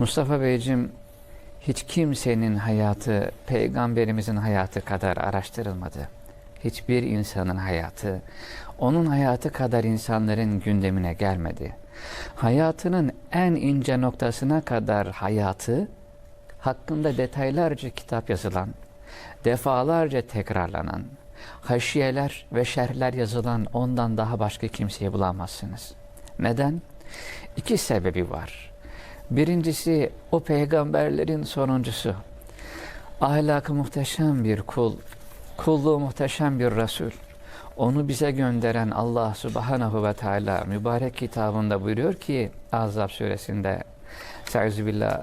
Mustafa Beyciğim hiç kimsenin hayatı peygamberimizin hayatı kadar araştırılmadı. Hiçbir insanın hayatı onun hayatı kadar insanların gündemine gelmedi. Hayatının en ince noktasına kadar hayatı hakkında detaylarca kitap yazılan, defalarca tekrarlanan, haşiyeler ve şerhler yazılan ondan daha başka kimseyi bulamazsınız. Neden? İki sebebi var. Birincisi o peygamberlerin sonuncusu. Ahlakı muhteşem bir kul, kulluğu muhteşem bir Resul. Onu bize gönderen Allah Subhanahu ve Teala mübarek kitabında buyuruyor ki Azab suresinde Estağfirullah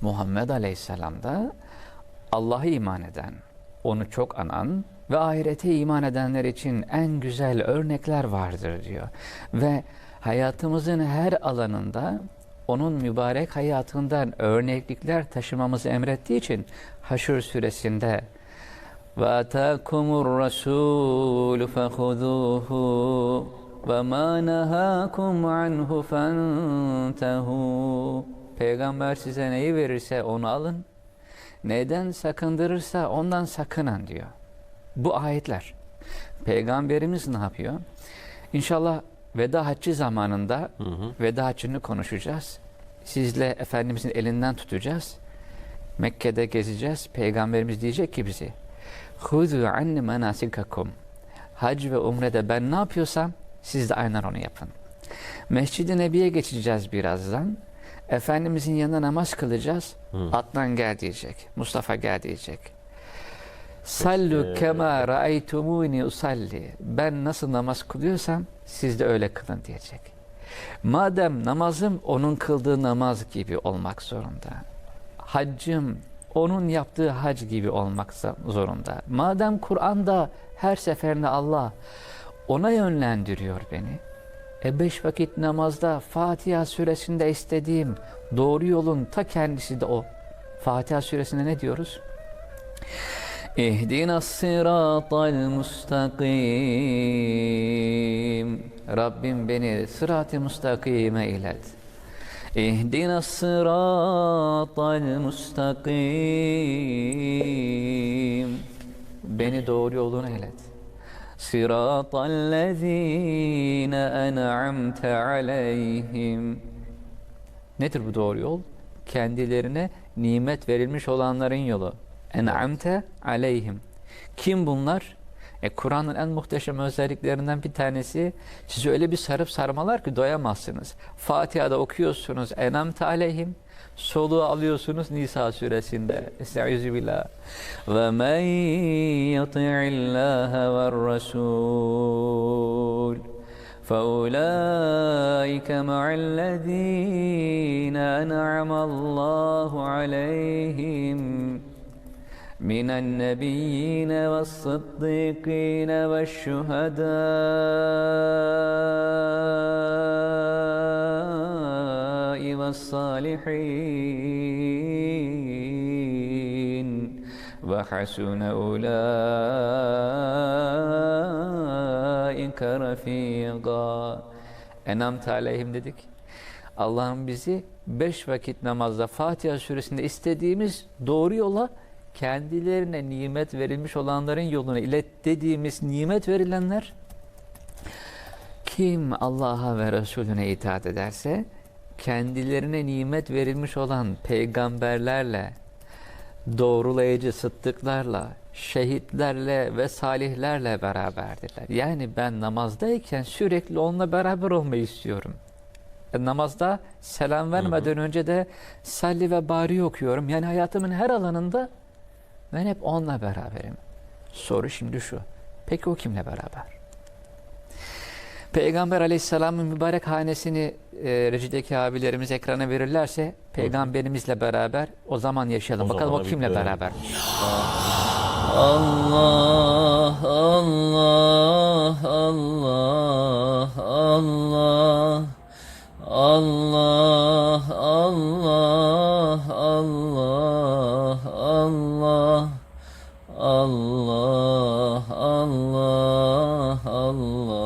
Muhammed Aleyhisselam'da Allah'a iman eden, onu çok anan ve ahirete iman edenler için en güzel örnekler vardır diyor. Ve hayatımızın her alanında onun mübarek hayatından örneklikler taşımamızı emrettiği için Haşr suresinde وَاَتَاكُمُ الرَّسُولُ فَخُذُوهُ وَمَا نَهَاكُمْ عَنْهُ فَانْتَهُوا Peygamber size neyi verirse onu alın. Neden sakındırırsa ondan sakının diyor. Bu ayetler. Peygamberimiz ne yapıyor? İnşallah veda haccı zamanında Hı hı. veda haccını konuşacağız. Sizle Efendimizin elinden tutacağız. Mekke'de gezeceğiz. Peygamberimiz diyecek ki bize Hudu anni menasikakum Hac ve umrede ben ne yapıyorsam siz de aynen onu yapın. Mescid-i Nebi'ye geçeceğiz birazdan. Efendimizin yanında namaz kılacağız. Hı. Adnan gel diyecek. Mustafa gel diyecek. Sallu kema ra'aytumuni usalli. Ben nasıl namaz kılıyorsam siz de öyle kılın diyecek. Madem namazım onun kıldığı namaz gibi olmak zorunda. Haccım onun yaptığı hac gibi olmak zorunda. Madem Kur'an'da her seferinde Allah ona yönlendiriyor beni. E beş vakit namazda Fatiha suresinde istediğim doğru yolun ta kendisi de o. Fatiha suresinde ne diyoruz? İhdina sıratal mustakim. Rabbim beni sırat-ı mustakime ilet. İhdina sıratal mustakim. Beni doğru yoluna ilet. Sıratallezine en'amte aleyhim. Nedir bu doğru yol? Kendilerine nimet verilmiş olanların yolu. En'amte aleyhim. Kim bunlar? E, Kur'an'ın en muhteşem özelliklerinden bir tanesi sizi öyle bir sarıp sarmalar ki doyamazsınız. Fatiha'da okuyorsunuz en'amte aleyhim. Soluğu alıyorsunuz Nisa suresinde. Estaizu billah. Ve men yati'illâhe ve rasûl. فَأُولَٰئِكَ مَعَ الَّذ۪ينَ أَنْعَمَ اللّٰهُ عَلَيْهِمْ من النبيين والصديقين والشهداء والصالحين وحسن أولئك رفيقا Enamt aleyhim dedik. Allah'ım bizi beş vakit namazda Fatiha suresinde istediğimiz doğru yola kendilerine nimet verilmiş olanların yoluna ilet dediğimiz nimet verilenler kim Allah'a ve Resulüne itaat ederse kendilerine nimet verilmiş olan peygamberlerle doğrulayıcı sıddıklarla şehitlerle ve salihlerle beraberdirler. Yani ben namazdayken sürekli onunla beraber olmayı istiyorum. E, namazda selam vermeden önce de salli ve bari okuyorum. Yani hayatımın her alanında ben hep onunla beraberim. Soru şimdi şu. Peki o kimle beraber? Peygamber Aleyhisselam'ın mübarek hanesini e, rejideki abilerimiz ekrana verirlerse peygamberimizle beraber o zaman yaşayalım. O Bakalım o kimle görelim. beraber? Allah Allah Allah Allah Allah Allah Allah